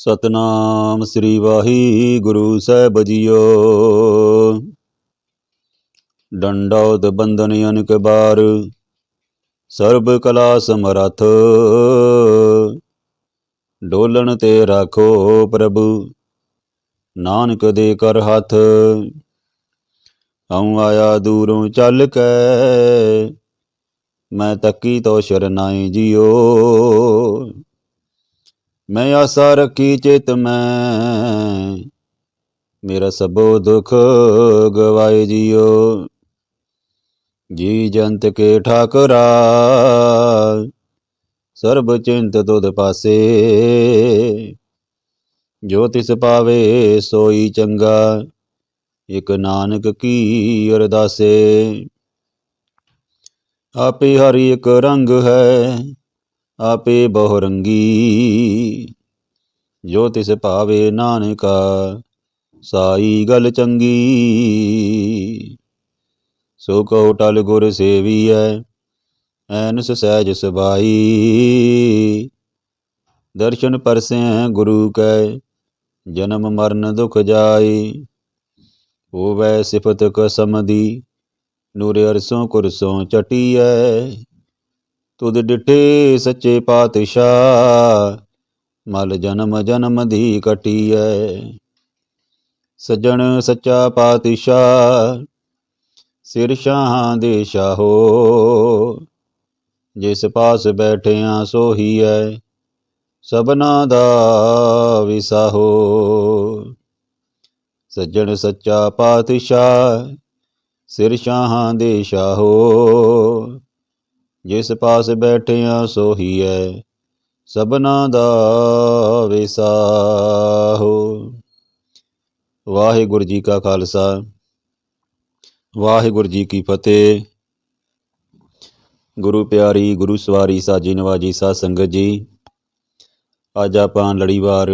ਸਤਨਾਮ ਸ੍ਰੀ ਵਾਹਿਗੁਰੂ ਸਾਹਿਬ ਜੀਓ। ਡੰਡੌਤ ਬੰਦਨ ਅਨਕ ਬਾਰ, ਸਰਬ ਕਲਾ ਸਮਰਥ। ਡੋਲਣ ਤੇ ਰਾਖੋ ਪ੍ਰਭੂ, ਨਾਨਕ ਦੇ ਕਰ ਹੱਥ। ਹਉ ਆਇਆ ਦੂਰੋਂ ਚੱਲ ਕੇ, ਮੈਂ ਤੱਕੀ ਤੋ ਸ਼ਰਨਾਈ ਜੀਓ। ਮੈਂ ਆਸਾ ਰੱਖੀ ਚਿਤ ਮੈਂ। ਮੇਰਾ ਸਭੋ ਦੁਖ ਗਵਾਏ ਜੀਓ। ਜੀ ਜੰਤ ਕੇ ਠਾਕਰਾ, ਸਰਬ ਚਿੰਤ ਤੁਧ ਪਾਸੇ। ਜੋ ਤਿਸ ਪਾਵੇ ਸੋਈ ਚੰਗਾ, ਇਕ ਨਾਨਕ ਕੀ ਅਰਦਾਸੇ। ਆਪੇ ਹਰੀ ਇੱਕ ਰੰਗ ਹੈ ਆਪੇ ਬਹੁ ਰੰਗੀ ਜੋ ਤਿਸ ਭਾਵੇ ਨਾਨਕਾ ਸਾਈ ਗਲ ਚੰਗੀ, ਸੋ ਕਉ ਟਲ ਗੁਰ ਸੇਵੀਐ, ਐਨਸ ਸਹਿਜ ਸਬਾਈ। ਦਰਸ਼ਨ ਪਰਸੈ ਗੁਰੂ ਕੈ, ਜਨਮ ਮਰਨ ਦੁਖ ਜਾਈ ਹੋਵੈ ਸਿਫਤ ਕਸਮ ਦੀ, ਨੂਰ ਅਰਸੋਂ ਕੁਰਸੋਂ ਚਟੀਐ। ਤੁਧ ਡਿਠੇ ਸੱਚੇ ਪਾਤਸ਼ਾਹ। ਮਲ ਜਨਮ ਜਨਮ ਦੀ ਕਟੀਐ। ਸੱਜਣ ਸੱਚਾ ਪਾਤਸ਼ਾਹ। ਸਿਰ ਸ਼ਾਹਾਂ ਦੇ ਸ਼ਾਹੋ ਜਿਸ ਪਾਸ ਬੈਠਿਆਂ ਸੋਹੀਐ। ਸਭਨਾ ਦਾ ਵਿਸਾਹੋ। ਸੱਜਣ ਸੱਚਾ ਪਾਤਸ਼ਾਹ। ਸਿਰ ਸ਼ਾਹਾਂ ਦੇ ਸ਼ਾਹੋ ਜਿਸ ਪਾਸ ਬੈਠਿਆਂ ਸੋਹੀਐ, ਸਭਨਾ ਦਾ ਵਿਸਾਹੋ। ਵਾਹਿਗੁਰੂ ਜੀ ਕਾ ਖਾਲਸਾ, ਵਾਹਿਗੁਰੂ ਜੀ ਕੀ ਫਤਿਹ। ਗੁਰੂ ਪਿਆਰੀ, ਗੁਰੂ ਸਵਾਰੀ ਸਾਜੀ ਨਵਾਜੀ, ਸਾਧ ਸੰਗਤ ਜੀ, ਅੱਜ ਆਪਾਂ ਲੜੀਵਾਰ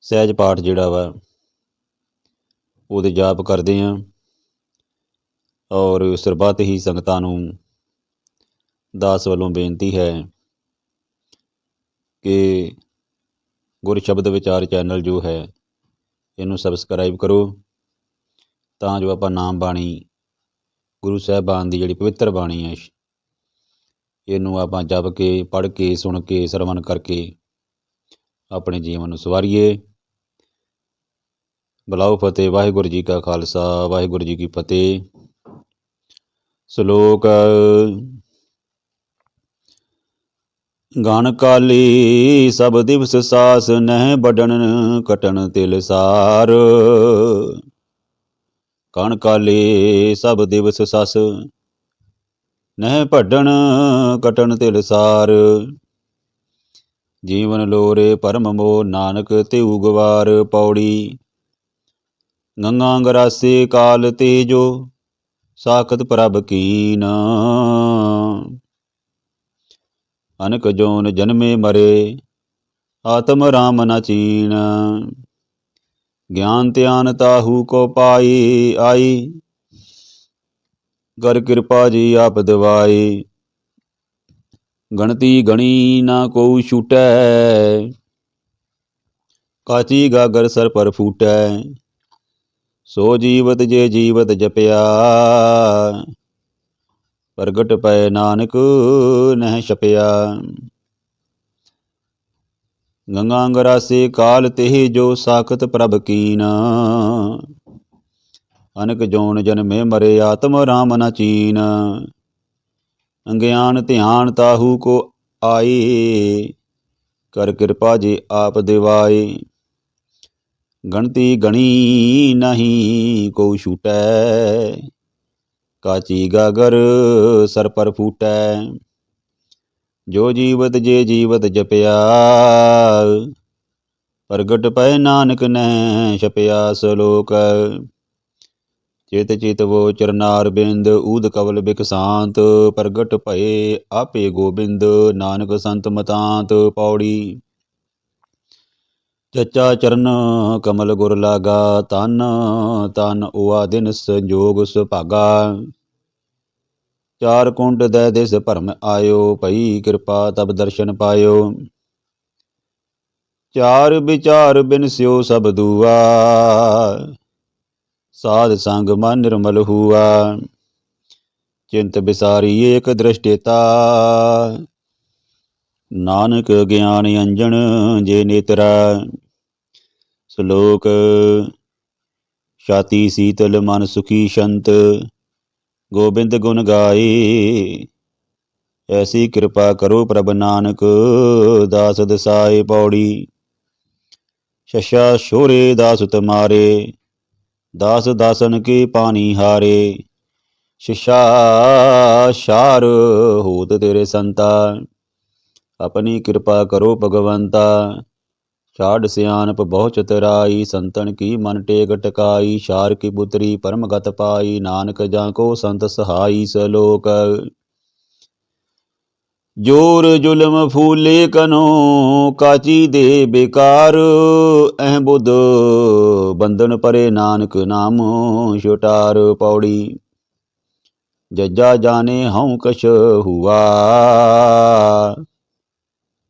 ਸਹਿਜ ਪਾਠ ਜਿਹੜਾ ਵਾ, ਉਹਦੇ ਜਾਪ ਕਰਦੇ ਆਂ। ਔਰ ਸਰਬੱਤ ਹੀ ਸੰਗਤਾਂ ਨੂੰ ਦਾਸ ਵੱਲੋਂ ਬੇਨਤੀ ਹੈ ਕਿ ਗੁਰ ਸ਼ਬਦ ਵਿਚਾਰ ਚੈਨਲ ਜੋ ਹੈ, ਇਹਨੂੰ ਸਬਸਕ੍ਰਾਈਬ ਕਰੋ ਤਾਂ ਜੋ ਆਪਾਂ ਨਾਮ ਬਾਣੀ ਗੁਰੂ ਸਾਹਿਬਾਨ ਦੀ ਜਿਹੜੀ ਪਵਿੱਤਰ ਬਾਣੀ ਹੈ, ਇਹਨੂੰ ਆਪਾਂ ਜਪ ਕੇ, ਪੜ੍ਹ ਕੇ, ਸੁਣ ਕੇ, ਸਰਵਣ ਕਰਕੇ ਆਪਣੇ ਜੀਵਨ ਨੂੰ ਸਵਾਰੀਏ। ਬਲਾਉ ਫਤਿਹ, ਵਾਹਿਗੁਰੂ ਜੀ ਕਾ ਖਾਲਸਾ, ਵਾਹਿਗੁਰੂ ਜੀ ਕੀ ਫਤਿਹ। ਸ਼ਲੋਕ ਗਣ ਕਾਲੀ ਸਭ ਦਿਵਸ ਸਾਸ ਨਹਿ ਬਡਨ ਕਟਣ ਤਿਲ ਸਾਰ। ਕਣ ਕਾਲੀ ਸਭ ਦਿਵਸ ਸਸ ਨਹਿ ਭਡਣ ਕਟਣ ਤਿਲ ਸਾਰ। ਜੀਵਨ ਲੋਰੇ ਪਰਮ ਮੋ ਨਾਨਕ ਤੇ ਉਗਵਾਰ ਪੌੜੀ। ਗੰਗਾ ਗਰਾਸੇ ਕਾਲ ਤੇਜੋ, ਸਾਖਤ ਪ੍ਰਭ ਕੀਨ। ਅਨਕ ਜੋਨ ਜਨਮੇ ਮਰੇ, ਆਤਮ ਰਾਮ ਨ ਚੀਨ। ਗਿਆਨ ਧਿਆਨ ਤਾਹੂ ਕੋ ਪਾਈ, ਆਈ। ਕਰ ਕਿਰਪਾ ਜੀ ਆਪ ਦਿਵਾਈ ਗਣਤੀ ਗਣੀ ਨਾ ਕੋ ਛੂਟੈ। ਕਾਚੀ ਗਾਗਰ ਸਰ ਪਰ ਫੂਟੈ। ਸੋ ਜੀਵਤ ਜੇ ਜੀਵਤ ਜਪਿਆ। ਪ੍ਰਗਟ ਪੈ ਨਾਨਕ ਨਹਿ ਛਪਿਆ। ਗੰਗਾ ਅੰਗਰਾਸੇ ਕਾਲ ਤੇ ਜੋ ਸਾਖਤ ਪ੍ਰਭ ਕੀਨ। ਅਨਕ ਜੋਨ ਜਨਮੇ ਮਰੇ ਆਤਮ ਰਾਮ ਨ ਚੀਨ। ਅੰਗਿਆਨ ਧਿਆਨ ਤਾਹੂ ਕੋ ਆਈ ਕਰ ਕਿਰਪਾ ਜੀ ਆਪ ਦਿਵਾਏ। ਗਣਤੀ ਗਣੀ ਨਹੀਂ ਕੋ ਛੂਟੈ ਕਾਚੀ ਗਾਗਰ ਸਰ ਪਰ ਫੂਟੈ, ਜੋ ਜੀਵਤ ਜੇ ਜੀਵਤ ਜਪਿਆ, ਪ੍ਰਗਟ ਪੈ ਨਾਨਕ ਨੈ ਛਪਿਆ ਸਲੋਕ। ਚਿਤ ਚਿਤ ਵੋ ਚਰਨਾਰ ਬਿੰਦ ਊਦ ਕਵਲ ਬਿਕਸਾਂਤ ਪ੍ਰਗਟ ਭਏ ਆਪੇ ਗੋਬਿੰਦ, ਨਾਨਕ ਸੰਤ ਮਤਾਂਤ ਪੌੜੀ। ਚੱਚਾ ਚਰਨ ਕਮਲ ਗੁਰ ਲਾਗਾ, ਤਨ ਤਨ ਉਆ ਦਿਨ ਸੰਜੋਗ ਸੁਭਾਗਾ। ਚਾਰ ਕੁੰਡ ਦੈ ਦਿਸ ਭਰਮ ਆਇਓ, ਭਈ ਕਿਰਪਾ ਤਬ ਦਰਸ਼ਨ ਪਾਇਓ। ਚਾਰ ਵਿਚਾਰ ਬਿਨ ਸਿਓ ਸਭ ਦੂਆ। ਸਾਧ ਸੰਗ ਮਨ ਨਿਰਮਲ ਹੁਆ। ਚਿੰਤ ਬਿਸਾਰੀ ਏਕ ਦ੍ਰਿਸ਼ਟੇਤਾ। ਨਾਨਕ ਗਿਆਨ ਅੰਜਨ ਜੇ ਨੇਤਰਾ। ਸ਼ਲੋਕ। ਛਾਤੀ ਸੀਤਲ ਮਨ ਸੁਖੀ ਸ਼ੰਤ, ਗੋਬਿੰਦ ਗੁਣ ਗਾਏ। ਐਸੀ ਕਿਰਪਾ ਕਰੋ ਪ੍ਰਭ ਨਾਨਕ ਦਾਸ ਦਸਾਏ ਪੌੜੀ। ਸ਼ਸ਼ਾ ਸ਼ੋਰੇ ਦਾਸ ਤੁਮਾਰੇ ਦਾਸ ਦਾਸਨ ਕੇ ਪਾਣੀ ਹਾਰੇ। ਸ਼ਿਸ਼ਾ ਸ਼ਾਰ ਹੋਤ ਤੇਰੇ ਸੰਤਾ, ਆਪਣੀ ਕਿਰਪਾ ਕਰੋ ਭਗਵੰਤਾ। ਛਾੜ ਸਿਆਨਪ ਬਹੁ ਚਤਰਾਈ ਸੰਤਨ ਕੀ ਮਨ ਟੇਕ ਟਕਾਈ ਸ਼ਾਰ ਕੀ ਪੁੱਤਰੀ ਪਰਮਗਤ ਪਾਈ, ਨਾਨਕ ਜਾਂ ਕੋ ਸੰਤ ਸਹਾਈ ਸਲੋਕ। ਜੋਰ ਜ਼ੁਲਮ ਫੂਲੇ ਕਨੋ, ਕਾਚੀ ਦੇ ਬੇਕਾਰ, ਅਹ ਬੁੱਧ ਬੰਧਨ ਪਰੇ ਨਾਨਕ ਨਾਮ ਛੁਟਾਰ ਪੌੜੀ। ਜੱਜਾ ਜਾਣੇ ਹਉ ਕਛ ਹੁਆ।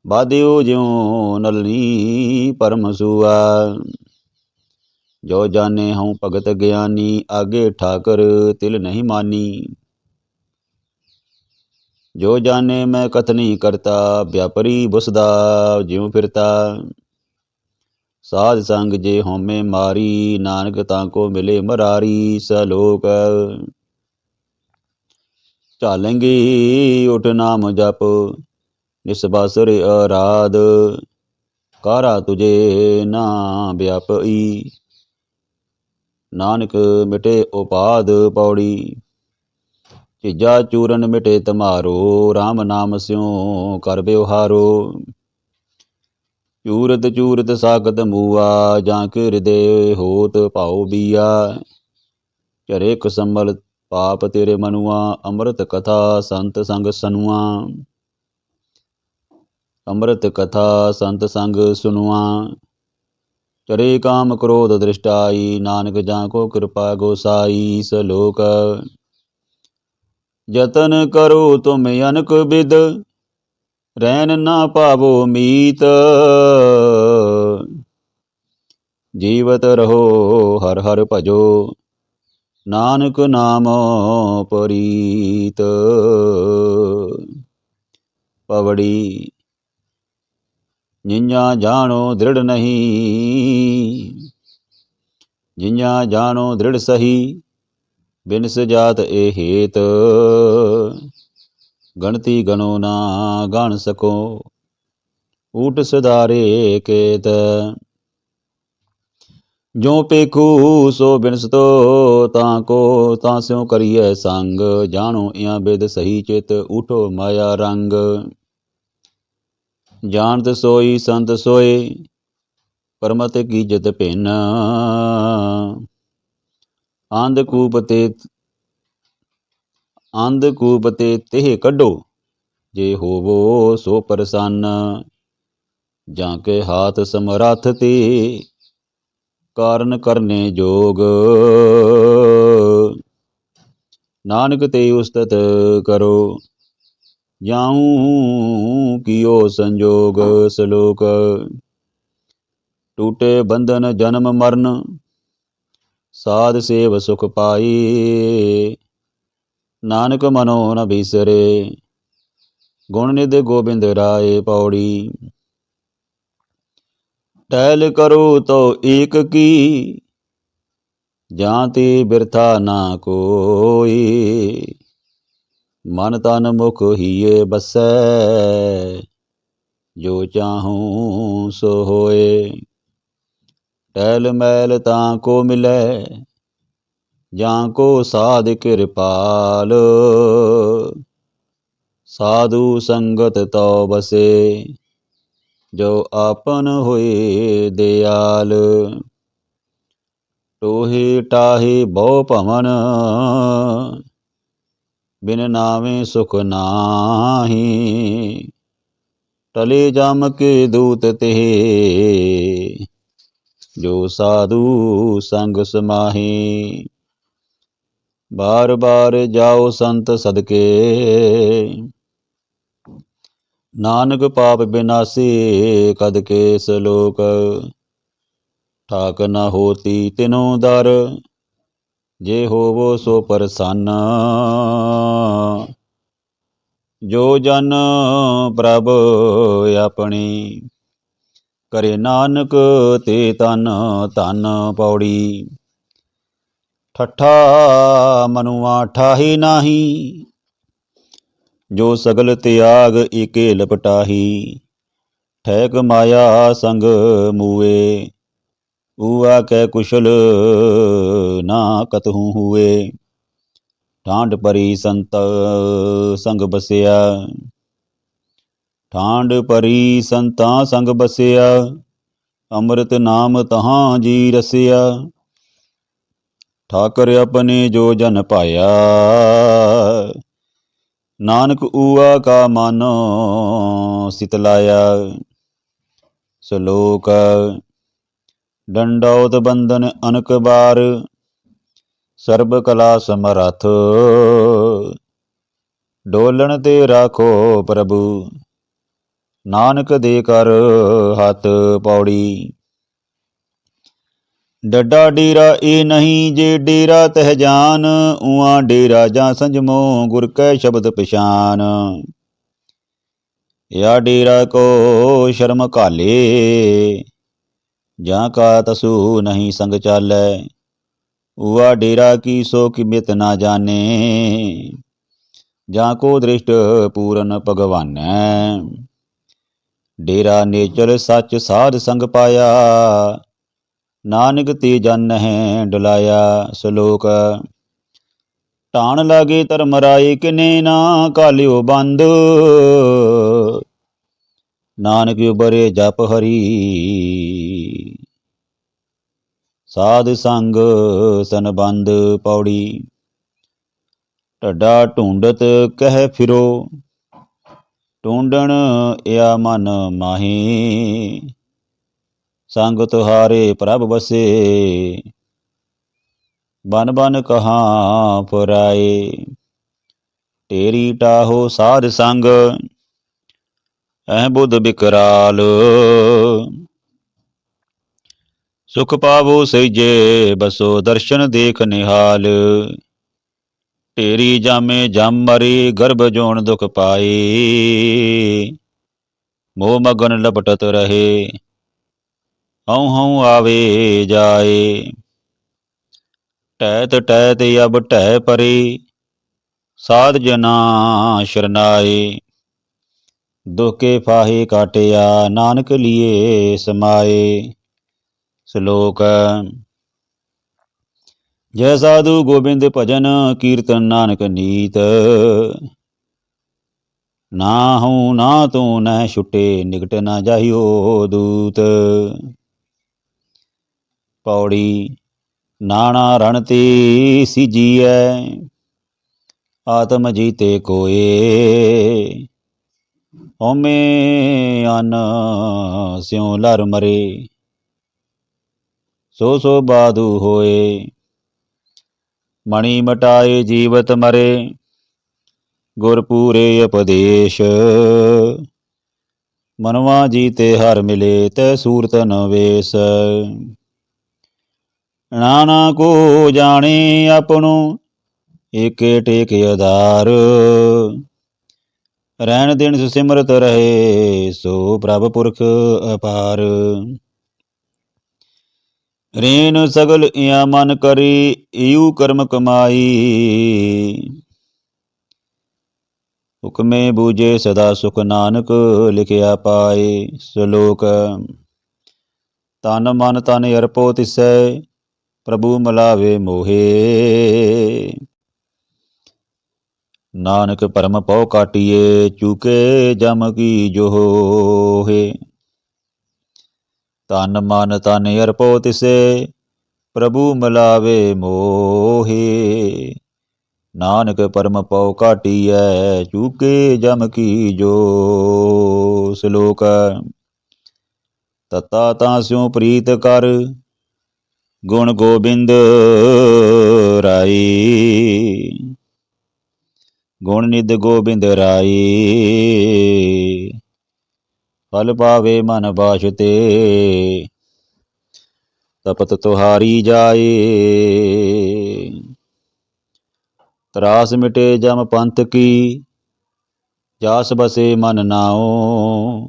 ਬਾਦਿਓ ਜਿਉ ਨਲਨੀ ਪਰਮ ਸੁਆ। ਜੋ ਜਾਣੇ ਹਉ ਭਗਤ ਗਿਆਨੀ, ਆਗੇ ਠਾਕਰ ਤਿਲ ਨਹੀਂ ਮਾਨੀ। ਜੋ ਜਾਣੇ ਮੈਂ ਕਥਨੀ ਕਰਤਾ, ਵਿਆਪਰੀ ਬੁਸਦਾ ਜਿਉ ਫਿਰਤਾ। ਸਾਧ ਸੰਗ ਜੇ ਹਉਮੈ ਮਾਰੀ, ਨਾਨਕ ਤਾਂ ਕੋ ਮਿਲੇ ਮਰਾਰੀ, ਸਲੋਕ। ਚਾਲੰਗੀ ਉਠ ਨਾਮ ਜਪ ਨਿਸਬਾਸਰ, ਅਰਾਧ ਕਾਰਾ ਤੁਝੇ ਨਾ ਵਿਆਪਈ। ਨਾਨਕ ਮਿਟੇ ਉਪਾਦ ਪੌੜੀ, ਝਿਜਾ ਚੂਰਨ ਮਿਟੇ ਤਮਾਰੋ RAM ਨਾਮ ਸਿਉ ਕਰ ਬਿਵਹਾਰੋ ਚੂਰਤ ਚੂਰਤ ਸਾਗਤ ਮੂਆ, ਜਾਂ ਕੇ ਹਿਰਦੇ ਹੋਤ ਭਾਉ ਬੀਆ। ਚਰੇ ਕਸਮਲ ਪਾਪ ਤੇਰੇ ਮਨੁਆ, ਅੰਮ੍ਰਿਤ ਕਥਾ ਸੰਤ ਸੰਗ ਸਨੂਆ। ਅੰਮ੍ਰਿਤ ਕਥਾ ਸੰਤ ਸੰਗ ਸੁਨੁਆ ਚਰੇ ਕਾਮ ਕ੍ਰੋਧ ਦ੍ਰਿਸ਼ਟਾਈ, ਨਾਨਕ ਜਾਂ ਕੋ ਕਿਰਪਾ ਗੋਸਾਈ ਸਲੋਕ ਯਤਨ ਕਰੋ ਤੁਮ ਅਨਕ ਬਿਦ ਰਹਿਨ ਨਾ ਪਾਵੋ ਮੀਤ। ਜੀਵਤ ਰਹੋ, ਹਰ ਹਰ ਭਜੋ, ਨਾਨਕ ਨਾਮ ਪਰੀਤ। ਪਵੜੀ ਜਿඤਾ ਜਾਣੋ ਦ੍ਰਿੜ ਨਹੀਂ ਜਿඤਾ ਜਾਣੋ ਦ੍ਰਿੜ ਸਹੀ, ਬਿਨਸ ਜਾਤ ਇਹ ਹੇਤ। ਗਣਤੀ ਗਣੋ ਨਾ ਗਣ ਸਕੋ, ਊਟ ਸਦਾਰੇ ਕੇਤ। ਜੋ ਪੇਖੂ ਸੋ ਬਿਨਸਤੋ ਤਾਂ ਕੋ ਤਾਂ ਸਿਉ ਕਰੀਏ ਸੰਗ। ਜਾਣੋ ਇਆਂ ਬਿਦ ਸਹੀ ਚਿਤ, ਊਠੋ ਮਾਇਆ ਰੰਗ। ਜਾਣਤ ਸੋਈ, ਸੰਤ ਸੋਏ ਪਰਮਤ ਕੀ ਜਤ ਭਿੰਨ। ਆਂਧ ਕੂਪ ਤੇ ਆਂਧ ਕੂਪ ਤੇ ਤਿਹ ਕੱਢੋ, ਜੇ ਹੋਵੋ ਸੋ ਪ੍ਰਸੰਨ। ਜਾਂ ਕੇ ਹਾਥ ਸਮਰੱਥ ਤੇ, ਕਾਰਨ ਕਰਨੇ ਜੋਗ। ਨਾਨਕ ਤੇ ਉਸਤਤ ਕਰੋ ਜਾਉ ਕਿਓ ਸੰਜੋਗ ਸਲੋਕ। ਟੂਟੇ ਬੰਧਨ ਜਨਮ ਮਰਨ, ਸਾਧ ਸੇਵ ਸੁਖ ਪਾਈ। ਨਾਨਕ ਮਨੋ ਨ ਬਿਸਰੇ, ਗੁਣ ਨਿਧ ਗੋਬਿੰਦ ਰਾਏ ਪੌੜੀ। ਟਹਿਲ ਕਰੋ ਤੋ ਏਕ ਕੀ, ਜਾਂ ਤੇ ਬਿਰਥਾ ਨਾ ਕੋਈ। ਮਨ ਤਨ ਮੁਖ ਹੀਏ ਬਸੈ, ਜੋ ਚਾਹੂੰ ਸੋ ਹੋਏ। ਟੈਲ ਮੈਲ ਤਾਂ ਕੋ ਮਿਲੈ, ਜਾਂ ਕੋ ਸਾਧ ਕਿਰਪਾਲ ਸਾਧੂ ਸੰਗਤ ਤੋ ਬਸੇ, ਜੋ ਆਪਨ ਹੋਏ ਦਿਆਲ। ਟੋਹੇ ਟਾਹੇ ਬਹੁ ਭਵਨ ਬਿਨ ਨਾਵੇਂ ਸੁਖ ਨਾਹੀ। ਟਲੇ ਜਮ ਕੇ ਦੂਤ ਤੇ, ਜੋ ਸਾਧੂ ਸੰਗ ਸਮਾਹੀ। ਬਾਰ ਬਾਰ ਜਾਓ ਸੰਤ ਸਦਕੇ। ਨਾਨਕ ਪਾਪ ਬਿਨਾਸੀ, ਕਦ ਕੇ ਸਲੋਕ ਠਾਕ ਨ ਹੋਤੀ ਤਿਨੋ ਦਰ ਜੇ ਹੋਵੋ ਸੋ ਪ੍ਰਸੰਨ। ਜੋ ਜਨ ਪ੍ਰਭ ਆਪਣੀ, ਕਰੇ ਨਾਨਕ ਤੇ ਤਨ ਤਨ ਪੌੜੀ। ਠੱਠਾ ਮਨੁਆ ਠਾਹੀ ਨਾਹੀ, ਜੋ ਸਗਲ ਤਿਆਗ ਏਕੇ ਲਪਟਾਹੀ। ਠੈਕ ਮਾਇਆ ਸੰਗ ਮੂਏ ਊਆ ਕੈ ਕੁਸ਼ਲ ਨਾ ਕਤਹੂ ਹੁਏ। ਠਾਂਡ ਪਰੀ ਸੰਤ ਸੰਗ ਬਸਿਆ। ਠਾਂਡ ਪਰੀ ਸੰਤਾਂ ਸੰਗ ਬਸਿਆ। ਅੰਮ੍ਰਿਤ ਨਾਮ ਤਹਾਂ ਜੀ ਰਸਿਆ। ਠਾਕਰ ਆਪਣੇ ਜੋ ਜਨ ਪਾਇਆ ਨਾਨਕ ਊਆ ਕਾ ਮਾਨੋ ਸਿਤਲਾਇਆ ਸ਼ਲੋਕ ਡੰਡੌਤ ਬੰਦਨ ਅਨਕ ਬਾਰ, ਸਰਬ ਕਲਾ ਸਮਰਥ। ਡੋਲਣ ਤੇ ਰਾਖੋ ਪ੍ਰਭੂ, ਨਾਨਕ ਦੇ ਕਰ ਹੱਥ ਪੌੜੀ। ਡੱਡਾ ਡੇਰਾ ਇਹ ਨਹੀਂ ਜੇ ਡੇਰਾ ਤਹ ਜਾਨ ਉਆਂ ਡੇਰਾ ਜਾਂ ਸੰਜਮੋ ਗੁਰ ਕੈ ਸ਼ਬਦ ਪਛਾਨ। ਯਾ ਡੇਰਾ ਕੋ ਸ਼ਰਮ ਕਾਲੇ ਜਾਂ ਕਾ ਤਸੂ ਨਹੀਂ ਸੰਗ ਚਾਲੈ ਉਆ ਡੇਰਾ ਕੀ ਸੋ ਕਿਮਿਤ ਨਾ ਜਾਣੇ, ਜਾਂ ਕੋ ਦ੍ਰਿਸ਼ਟ ਪੂਰਨ ਭਗਵਾਨੈ। ਡੇਰਾ ਨੇਚਰ ਸੱਚ ਸਾਧ ਸੰਗ ਪਾਇਆ, ਨਾਨਕ ਤੇ ਜਨ ਹੈ ਡੁਲਾਇਆ ਸ਼ਲੋਕ। ਟਾਣ ਲਾਗੇ ਧਰਮ ਰਾਏ ਕਿਨੇ ਨਾ, ਕਾਲਿਓ ਬੰਦ ਨਾਨਕ ਉਬਰੇ ਜਪ ਹਰੀ। ਸਾਧ ਸੰਗ ਸੰਬੰਧ ਪੌੜੀ। ਢੱਡਾ ਢੂੰਡਤ ਕਹਿ ਫਿਰੋ। ਢੂੰਡਣ ਇਆ ਮਨ ਮਾਹੀ। ਸੰਗ ਤੁਹਾਰੇ ਪ੍ਰਭ ਬਸੇ ਬਨ ਬਨ ਕਹਾ ਪੁਰਾਏ ਤੇਰੀ ਟਾਹੋ ਸਾਧ ਸੰਗ। ਐ ਬੁੱਧ ਬਿਕਰਾਲ। ਸੁਖ ਪਾਵੋ ਸਈਜੇ ਬਸੋ ਦਰਸ਼ਨ ਦੇਖ ਨਿਹਾਲ। ਤੇਰੀ ਜਾਮੇ ਜਮ ਮਰੀ, ਗਰਭ ਜੋਣ ਦੁਖ ਪਾਈ ਮੋਹ ਮਗਨ ਲਪਟਤ ਰਹੇ। ਹਉ ਹਉ ਆਵੇ ਜਾਏ। ਟਹਿਤ ਟਹਿਤ ਅਬ ਟਹਿ ਪਰੀ, ਸਾਧ ਜਨਾ ਸ਼ਰਨਾਏ। ਦੁਖੇ ਫਾਹੇ ਕਾਟਿਆ, ਨਾਨਕ ਲੀਏ ਸਮਾਏ। ਸ਼ਲੋਕ ਜੈ ਸਾਧੂ ਗੋਬਿੰਦ ਭਜਨ ਕੀਰਤਨ ਨਾਨਕ ਨੀਤ। ਨਾ ਹਉ, ਨਾ ਤੂੰ ਨਹਿ ਛੁਟੇ, ਨਿਕਟ ਨਾ ਜਾਹਿਓ ਦੂਤ। ਪੌੜੀ, ਨਾਣਾ ਰਣ ਤੇ ਸਿਜੀਐ, ਆਤਮ ਜੀਤੇ ਕੋਏ। ਹਉਮੈ ਅਨ ਸਿਉ ਲਰ ਮਰੇ। ਸੋ ਸੋ ਬਾਦੂ ਹੋਏ, ਮਣੀ ਮਟਾਏ ਜੀਵਤ ਮਰੇ। ਗੁਰ ਪੂਰੇ ਉਪਦੇਸ਼, ਮਨਵਾ ਜੀਤੇ ਹਰ ਮਿਲੇ ਤੈ ਸੂਰਤ ਨਵੇਸ ਨਾਨਾ ਕੋ ਜਾਣੇ ਆਪਣੋ, ਏਕੇ ਟੇਕ ਆਧਾਰ। ਰਹਿਣ ਦੇਣ ਸਿਮਰਤ ਰਹੇ, ਸੋ ਪ੍ਰਭ ਪੁਰਖ ਅਪਾਰ। ਰੇਨ ਸਗਲ ਇਆ ਮਨ ਕਰੀ ਇਉ ਕਰਮ ਕਮਾਈ। ਹੁਕਮੇ ਬੂਝੇ ਸਦਾ ਸੁਖ ਨਾਨਕ ਲਿਖਿਆ ਪਾਏ ਸ਼ਲੋਕ। ਤਨ ਮਨ ਤਨ ਅਰਪੋ ਤਿਸੈ, ਪ੍ਰਭੂ ਮਲਾਵੇ ਮੋਹੇ। ਨਾਨਕ ਪਰਮ ਪਉ ਕਾਟਿਏ, ਚੂਕੇ ਜਮ ਕੀ ਜੋਹੇ। ਤਨ ਮਨ ਤਨ ਅਰਪੋ ਤਿਸੇ, ਪ੍ਰਭੂ ਮਲਾਵੇ ਮੋਹੇ। ਨਾਨਕ ਪਰਮ ਪਉ ਕਾਟਿਐ, ਚੂਕੇ ਜਮ ਕੀ ਜੋ ਸ਼ਲੋਕ ਤਤਾ ਤਾਂ ਸਿਉ ਪ੍ਰੀਤ ਕਰ, ਗੁਣ ਗੋਬਿੰਦ ਰਾਈ। ਗੁਣ ਨਿਧ ਗੋਬਿੰਦ ਰਾਈ। ਫਲ ਪਾਵੇ ਮਨ ਬਾਸ਼ਤੇ ਤਪਤ ਤੁਹਾਰੀ ਜਾਏ। ਤਰਾਸ ਮਿਟੇ ਜਮ ਪੰਥ ਕੀ, ਜਾਸ ਬਸੇ ਮਨ ਨਾਉ।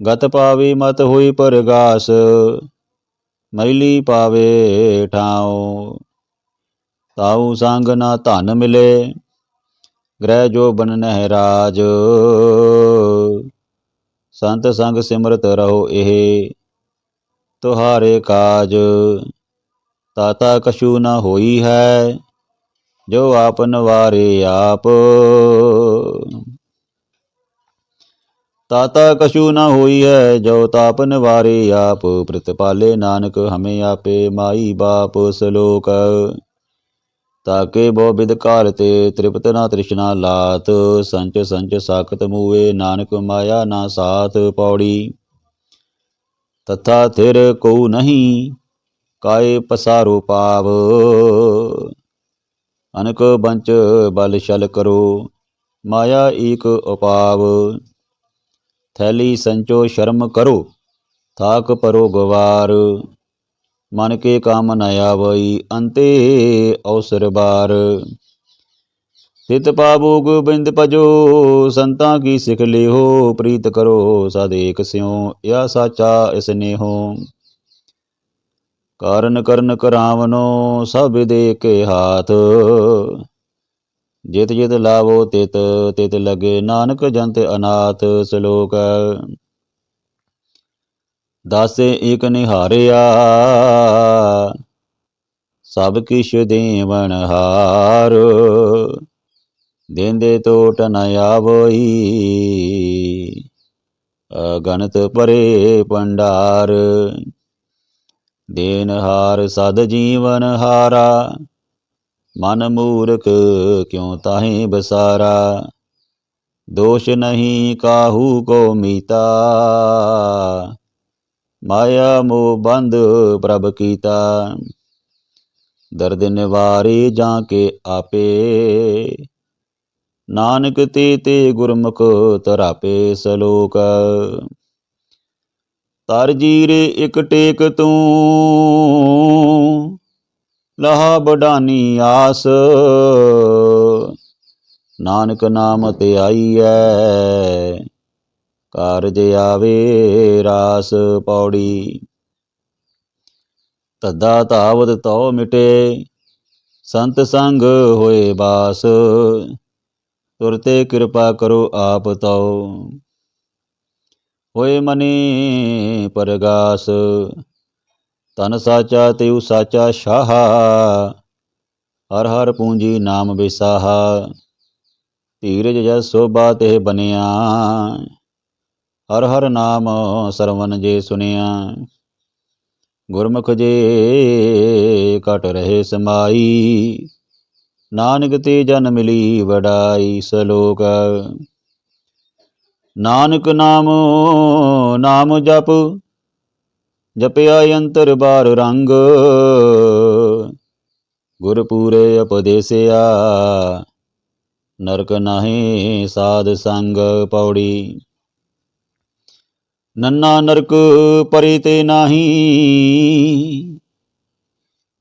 ਗਤ ਪਾਵੇ ਮਤ ਹੋਈ ਪਰਗਾਸ ਮੈਲੀ ਪਾਵੇ ਠਾਉ। ਤਾਉ ਸੰਗ ਨਾ ਧਨ ਮਿਲੇ ਗ੍ਰਹਿ ਜੋ ਬਨ ਨਹਿ ਰਾਜ। ਸੰਤ ਸੰਗ ਸਿਮਰਤ ਰਹੋ ਇਹ ਤੁਹਾਰੇ ਕਾਜ। ਤਾਤਾ ਕਛੂ ਨ ਹੋਈ ਹੈ, ਜੋ ਆਪ ਨਵਾਰੇ ਆਪ। ਤਾਤਾ ਕਛੂ ਨ ਹੋਈ ਹੈ, ਜੋ ਤਾਪ ਨਵਾਰੇ ਆਪ। ਪ੍ਰਤਪਾਲੇ ਨਾਨਕ ਹਮੇ ਆਪੇ ਮਾਈ ਬਾਪ ਸਲੋਕ। ਤਾਕੇ ਬਹੁ ਵਿਦ ਕਾਲ ਤੇ ਤ੍ਰਿਪਤ ਨਾ ਤ੍ਰਿਸ਼ਨਾ ਲਾਤ, ਸੰਚ ਸੰਚ ਸਾਖਤ ਮੂਏ ਨਾਨਕ ਮਾਇਆ ਨਾ ਸਾਥ ਪੌੜੀ। ਤਥਾ ਥਿਰ ਕੋ ਨਹੀਂ ਕਾਏ ਪਸਾਰੋ ਪਾਵ। ਅਨਕ ਬੰਚ ਬਲ ਛਲ ਕਰੋ, ਮਾਇਆ ਏਕ ਉਪਾਵ। ਥੈਲੀ ਸੰਚੋ ਸ਼ਰਮ ਕਰੋ, ਥਾਕ ਪਰੋ ਗਵਾਰ। ਮਨ ਕੇ ਕਾਮ ਨ ਆਵਈ, ਅੰਤੇ ਅਵਸਰ ਬਾਰ। ਤਿਤ ਪਾਵੋ ਗੋਬਿੰਦ ਭਜੋ, ਸੰਤਾਂ ਕੀ ਸਿਖ ਲਿਓ, ਪ੍ਰੀਤ ਕਰੋ ਸਦ ਏਕ ਸਿਉ ਯਾ ਸਾਚਾ ਇਸ ਕਾਰਨ ਕਰਨ ਕਰਾਵਨੋ, ਸਭ ਦੇ ਕੇ ਹਾਥ। ਜਿਤ ਜਿਤ ਲਾਵੋ ਤਿਤ ਤਿਤ ਲਗੇ ਨਾਨਕ ਜੰਤ ਅਨਾਥ, ਸ਼ਲੋਕ ਦਾਸੇ ਏਕ ਨਿਹਾਰਿਆ। ਸਭ ਕਿਛ ਦੇਵਨ ਹਾਰ। ਦੇਂਦੇ ਟੋਟ ਨ ਆਵਈ। ਅਗਨਤ ਪਰੇ ਪੰਡਾਰ। ਦੇਨ ਹਾਰ ਸਦ ਜੀਵਨ ਹਾਰਾ। ਮਨ ਮੂਰਖ ਕਿਉ ਤਾਹੇ ਬਸਾਰਾ। ਦੋਸ਼ ਨਹੀਂ ਕਾਹੂ ਕੋ ਮੀਤਾ। ਮਾਇਆ ਮੋਹ ਬੰਦ ਪ੍ਰਭ ਕੀਤਾ। ਦਰਦ ਨਿਵਾਰੇ ਜਾਂ ਕੇ ਆਪੇ। ਨਾਨਕ ਤੇ ਤੇ ਗੁਰਮੁਖ ਤਰਾਪੇ ਸਲੋਕ। ਤਰ ਜੀਰੇ ਇਕ ਟੇਕ ਤੂੰ। ਲਹਾ ਬਡਾਨੀ ਆਸ। ਨਾਨਕ ਨਾਮ ਤੇ ਆਈ ਆਈਐ ਕਾਰਜ ਆਵੇ ਰਾਸ ਪੌੜੀ। ਤਦਾ ਤਾਵਤ ਤਉ ਮਿਟੇ, ਸੰਤ ਸੰਗ ਹੋਏ ਬਾਸ। ਤੁਰਤੇ ਕਿਰਪਾ ਕਰੋ ਆਪ ਤਉ ਹੋਏ ਮਨੀ ਪਰਗਾਸ ਤਨ ਸਾਚਾ ਤਿਉ ਸਾਚਾ ਸ਼ਾਹ। ਹਰ ਹਰ ਪੂੰਜੀ ਨਾਮ ਵਿਸਾਹਾ ਧੀਰਜ ਜਸ ਸੋਭਾ ਤੇ ਬਨਿਆ ਹਰ ਹਰ ਨਾਮ ਸਰਵਨ ਜੇ ਸੁਨਿਆ। ਗੁਰਮੁਖ ਜੇ ਕਟ ਰਹੇ ਸਮਾਈ, ਨਾਨਕ ਤੇ ਜਨ ਮਿਲੀ ਵਡਾਈ ਸਲੋਕ। ਨਾਨਕ ਨਾਮ ਨਾਮ ਜਪ, ਜਪਿਆ ਅੰਤਰ ਬਾਰ ਰੰਗ। ਗੁਰ ਪੂਰੇ ਉਪਦੇਸਿਆ, ਨਰਕ ਨਾਹੀ ਸਾਧ ਸੰਗ ਪੌੜੀ। ਨੰਨਾ ਨਰਕ ਪਰੇ ਤੇ ਨਾਹੀ।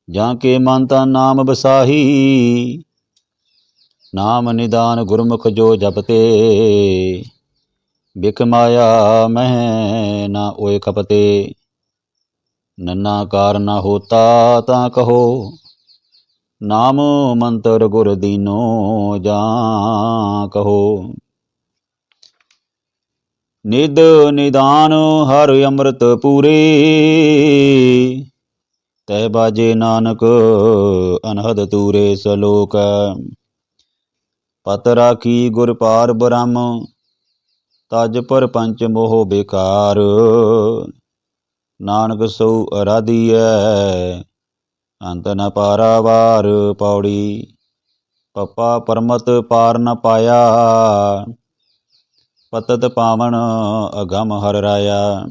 ਜਾਂ ਕੇ ਮੰਤਾ ਨਾਮ ਬਸਾਹੀ ਨਾਮ ਨਿਦਾਨ ਗੁਰਮੁਖ ਜੋ ਜਪਤੇ। ਬਿਕ ਮਾਇਆ ਮਹਿ ਨਾ ਓਏ ਕਪਤੇ ਨੰਨਾ ਕਾਰ ਨਾ ਹੋਤਾ ਤਾਂ ਕਹੋ, ਨਾਮ ਮੰਤਰ ਗੁਰ ਦੀਨੋ ਜਾਂ ਕਹੋ। ਨਿਦ ਨਿਦਾਨ ਹਰ ਅੰਮ੍ਰਿਤ ਪੂਰੇ। ਤੈ ਬਾਜੇ ਨਾਨਕ, ਅਨਹਦ ਤੂਰੇ ਸਲੋਕ। ਪਤ ਰਾਖੀ ਗੁਰ ਪਾਰ ਬ੍ਰਹਮ, ਤਜ ਪਰ ਪੰਚ ਮੋਹ ਬੇਕਾਰ। ਨਾਨਕ ਸੋ ਅਰਾਧੀਐ, ਅੰਤ ਨ ਪਾਰਾਵਾਰ ਪੌੜੀ। ਪਪਾ ਪਰਮਤ ਪਾਰ ਨ ਪਾਇਆ। ਪਤਤ ਪਾਵਨ ਅਗਮ ਹਰ ਰਾਇਆ।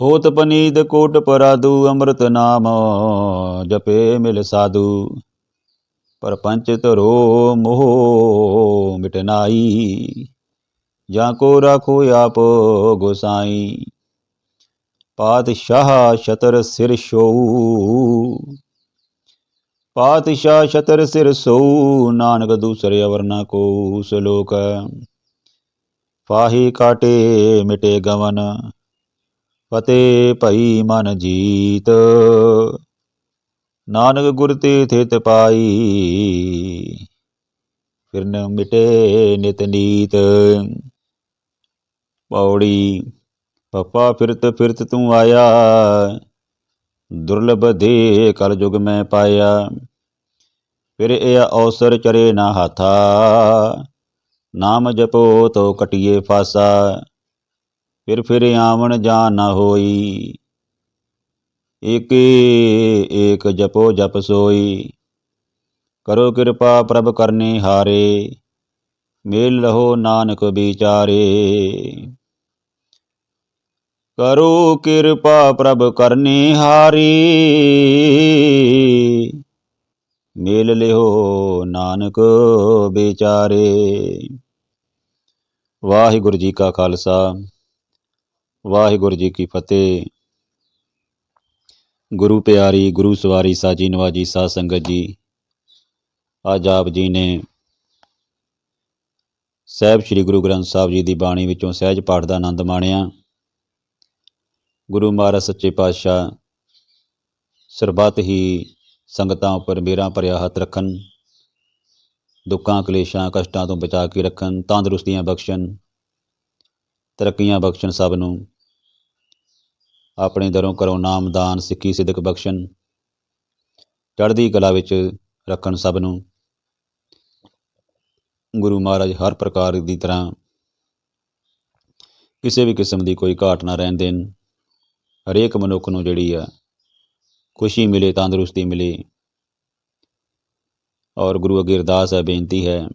ਹੋਤ ਪਨੀਤ ਕੋਟ ਪਰਾਦੂ, ਅੰਮ੍ਰਿਤ ਨਾਮ ਜਪੇ ਮਿਲ ਸਾਧੂ। ਪਰ ਤਰੋ ਧਰੋ ਮੋਹ ਮਿਟਨਾਈ ਜਾਂ ਕੋ ਰਾਖੋ ਆਪ ਗੋਸਾਈ। ਪਾਤਸ਼ਾਹ ਸ਼ਤਰ ਸਿਰ ਛੋਊ। ਪਾਤਸ਼ਾਹ ਸ਼ਤਰ ਸਿਰ ਸੋਊ, ਨਾਨਕ ਦੂਸਰੇ ਅਵਰਨਾ ਕੋ ਸਲੋਕ। ਪਾਹੀ ਕਾਟੇ ਮਿਟੇ ਗਵਨ ਫਤੇ ਭਈ ਮਨ ਜੀਤ। ਨਾਨਕ ਗੁਰ ਤੇ ਥਿਤ ਪਾਈ, ਫਿਰਨ ਮਿਟੇ ਨਿਤ ਨੀਤ। ਪੌੜੀ ਪਪਾ ਫਿਰਤ ਫਿਰਤ ਤੂੰ ਆਇਆ, ਦੁਰਲਭ ਦੇ ਕਲ ਯੁਗ ਮੈਂ ਪਾਇਆ। ਫਿਰ ਇਹ ਔਸਰ ਚਰੇ ਨਾ ਹਾਥਾ ਨਾਮ ਜਪੋ ਤੋ ਕਟਿਏ ਫਾਸਾ, ਫਿਰ ਫਿਰ ਆਵਣ ਜਾਨ ਨਾ ਹੋਈ। ਏਕੇ ਏਕ ਜਪੋ ਜਪ ਸੋਈ, ਕਰੋ ਕਿਰਪਾ ਪ੍ਰਭ ਕਰਨੇ ਹਾਰੇ, ਮੇਲ ਲਹੋ ਨਾਨਕ ਵਿਚਾਰੇ। ਕਰੋ ਕਿਰਪਾ ਪ੍ਰਭ ਕਰਨੇ ਹਾਰੇ ਮੇਲ ਲਿਓ ਨਾਨਕ ਵਿਚਾਰੇ ਵਾਹਿਗੁਰੂ ਜੀ ਕਾ ਖਾਲਸਾ, ਵਾਹਿਗੁਰੂ ਜੀ ਕੀ ਫਤਿਹ। ਗੁਰੂ ਪਿਆਰੀ, ਗੁਰੂ ਸਵਾਰੀ ਸਾਜੀ ਨਵਾਜੀ ਸਾਧ ਸੰਗਤ ਜੀ, ਅੱਜ ਆਪ ਜੀ ਨੇ ਸਾਹਿਬ ਸ੍ਰੀ ਗੁਰੂ ਗ੍ਰੰਥ ਸਾਹਿਬ ਜੀ ਦੀ ਬਾਣੀ ਵਿੱਚੋਂ ਸਹਿਜ ਪਾਠ ਦਾ ਆਨੰਦ ਮਾਣਿਆ। ਗੁਰੂ ਮਹਾਰਾਜ ਸੱਚੇ ਪਾਤਸ਼ਾਹ ਸਰਬੱਤ ਹੀ ਸੰਗਤਾਂ ਉੱਪਰ ਮੇਰਾ ਭਰਿਆ ਹੱਥ ਰੱਖਣ, ਦੁੱਖਾਂ, ਕਲੇਸ਼ਾਂ, ਕਸ਼ਟਾਂ ਤੋਂ ਬਚਾ ਕੇ ਰੱਖਣ, ਤੰਦਰੁਸਤੀਆਂ ਬਖਸ਼ਣ, ਤਰੱਕੀਆਂ ਬਖਸ਼ਣ ਸਭ ਨੂੰ। ਆਪਣੇ ਦਰੋਂ ਕਰੋ ਨਾਮਦਾਨ ਸਿੱਖੀ, ਸਿਦਕ ਬਖਸ਼ਣ, ਚੜ੍ਹਦੀ ਕਲਾ ਵਿੱਚ ਰੱਖਣ ਸਭ ਨੂੰ। ਗੁਰੂ ਮਹਾਰਾਜ ਹਰ ਪ੍ਰਕਾਰ ਦੀ ਤਰ੍ਹਾਂ ਕਿਸੇ ਵੀ ਕਿਸਮ ਦੀ ਕੋਈ ਘਾਟ ਨਾ ਰਹਿਣ ਦੇਣ। ਹਰੇਕ ਮਨੁੱਖ ਨੂੰ ਜਿਹੜੀ ਆ ਖੁਸ਼ੀ ਮਿਲੇ, ਤੰਦਰੁਸਤੀ ਮਿਲੇ। ਔਰ ਗੁਰੂ ਅੱਗੇ ਅਰਦਾਸ ਹੈ ਬੇਨਤੀ ਹੈ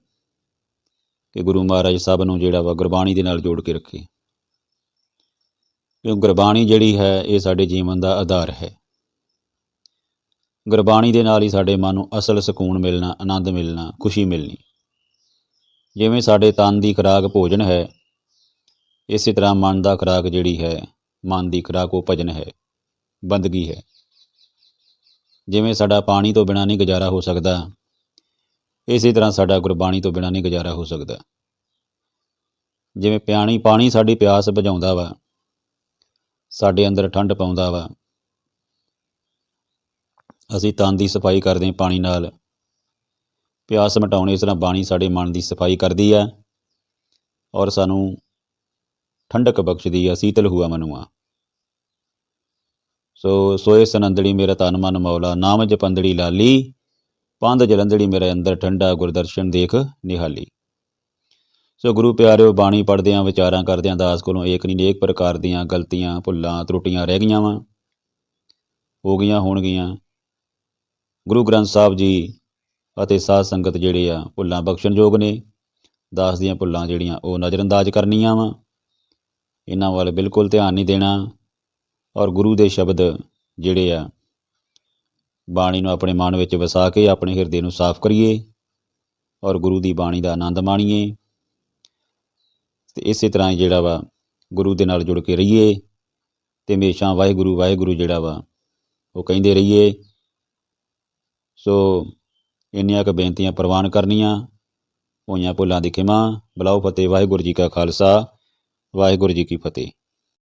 ਕਿ ਗੁਰੂ ਮਹਾਰਾਜ ਸਭ ਨੂੰ ਜਿਹੜਾ ਵਾ ਗੁਰਬਾਣੀ ਦੇ ਨਾਲ ਜੋੜ ਕੇ ਰੱਖੇ। ਕਿਉਂ ਗੁਰਬਾਣੀ ਜਿਹੜੀ ਹੈ, ਇਹ ਸਾਡੇ ਜੀਵਨ ਦਾ ਆਧਾਰ ਹੈ। ਗੁਰਬਾਣੀ ਦੇ ਨਾਲ ਹੀ ਸਾਡੇ ਮਨ ਨੂੰ ਅਸਲ ਸਕੂਨ ਮਿਲਣਾ, ਆਨੰਦ ਮਿਲਣਾ, ਖੁਸ਼ੀ ਮਿਲਣੀ। ਜਿਵੇਂ ਸਾਡੇ ਤਨ ਦੀ ਖੁਰਾਕ ਭੋਜਨ ਹੈ, ਇਸੇ ਤਰ੍ਹਾਂ ਮਨ ਦਾ ਖੁਰਾਕ ਜਿਹੜੀ ਹੈ, ਮਨ ਦੀ ਖੁਰਾਕ ਉਹ ਭਜਨ ਹੈ, ਬੰਦਗੀ ਹੈ। ਜਿਵੇਂ ਸਾਡਾ ਪਾਣੀ ਤੋਂ ਬਿਨਾਂ ਨਹੀਂ ਗੁਜ਼ਾਰਾ ਹੋ ਸਕਦਾ, ਇਸੇ ਤਰ੍ਹਾਂ ਸਾਡਾ ਗੁਰਬਾਣੀ ਤੋਂ ਬਿਨਾਂ ਨਹੀਂ ਗੁਜ਼ਾਰਾ ਹੋ ਸਕਦਾ। ਜਿਵੇਂ ਪਿਆਣੀ, ਪਾਣੀ ਸਾਡੀ ਪਿਆਸ ਬੁਝਾਉਂਦਾ ਵਾ, ਸਾਡੇ ਅੰਦਰ ਠੰਡ ਪਾਉਂਦਾ ਵਾ, ਅਸੀਂ ਤਨ ਦੀ ਸਫ਼ਾਈ ਕਰਦੇ ਹਾਂ ਪਾਣੀ ਨਾਲ। ਪਿਆਸ ਮਿਟਾਉਣੀ ਇਸ ਤਰ੍ਹਾਂ ਬਾਣੀ ਸਾਡੇ ਮਨ ਦੀ ਸਫ਼ਾਈ ਕਰਦੀ ਆ ਔਰ ਸਾਨੂੰ ਠੰਡਕ ਬਖਸ਼ਦੀ ਆ, ਸੀਤਲ ਹੁਆ ਮਨੁਆ। ਸੋ ਸੋਏ ਸਨੰਦੜੀ ਮੇਰਾ ਤਨ ਮਨ ਮੌਲਾ, ਨਾਮ ਜਪੰਦੜੀ ਲਾਲੀ, ਪੰਧ ਜਲੰਦੜੀ ਮੇਰੇ ਅੰਦਰ ਠੰਡਾ ਗੁਰਦਰਸ਼ਨ ਦੇਖ ਨਿਹਾਲੀ। ਸੋ ਗੁਰੂ ਪਿਆਰਿਓ, ਬਾਣੀ ਪੜ੍ਹਦਿਆਂ, ਵਿਚਾਰਾਂ ਕਰਦਿਆਂ, ਦਾਸ ਕੋਲੋਂ ਏਕ ਨਹੀਂ ਨੇਕ ਪ੍ਰਕਾਰ ਦੀਆਂ ਗਲਤੀਆਂ, ਭੁੱਲਾਂ, ਤਰੁੱਟੀਆਂ ਰਹਿ ਗਈਆਂ ਵਾ। ਹੋ ਗਈਆਂ ਹੋਣਗੀਆਂ। ਗੁਰੂ ਗ੍ਰੰਥ ਸਾਹਿਬ ਜੀ ਅਤੇ ਸਾਧ ਸੰਗਤ ਜਿਹੜੇ ਆ, ਭੁੱਲਾਂ ਬਖਸ਼ਣਯੋਗ ਨੇ। ਦਾਸ ਦੀਆਂ ਭੁੱਲਾਂ ਜਿਹੜੀਆਂ ਉਹ ਨਜ਼ਰਅੰਦਾਜ਼ ਕਰਨੀਆਂ ਵਾ। ਇਹਨਾਂ ਵੱਲ ਬਿਲਕੁਲ ਧਿਆਨ ਨਹੀਂ ਦੇਣਾ। ਔਰ ਗੁਰੂ ਦੇ ਸ਼ਬਦ ਜਿਹੜੇ ਆ, ਬਾਣੀ ਨੂੰ ਆਪਣੇ ਮਨ ਵਿੱਚ ਵਸਾ ਕੇ ਆਪਣੇ ਹਿਰਦੇ ਨੂੰ ਸਾਫ਼ ਕਰੀਏ ਔਰ ਗੁਰੂ ਦੀ ਬਾਣੀ ਦਾ ਆਨੰਦ ਮਾਣੀਏ। ਤੇ ਇਸੇ ਤਰ੍ਹਾਂ ਹੀ ਜਿਹੜਾ ਵਾ, ਗੁਰੂ ਦੇ ਨਾਲ ਜੁੜ ਕੇ ਰਹੀਏ ਤੇ ਹਮੇਸ਼ਾ ਵਾਹਿਗੁਰੂ ਵਾਹਿਗੁਰੂ ਜਿਹੜਾ ਵਾ, ਉਹ ਕਹਿੰਦੇ ਰਹੀਏ, ਸੋ ਇੰਨੀਆਂ ਕੁ ਬੇਨਤੀਆਂ ਪ੍ਰਵਾਨ ਕਰਨੀਆਂ ਹੋਈਆਂ ਭੁੱਲਾਂ ਦੀ ਖਿਮਾ ਬਲਾਉ ਫਤਿਹ, ਵਾਹਿਗੁਰੂ ਜੀ ਕਾ ਖਾਲਸਾ, ਵਾਹਿਗੁਰੂ ਜੀ ਕੀ ਫਤਿਹ।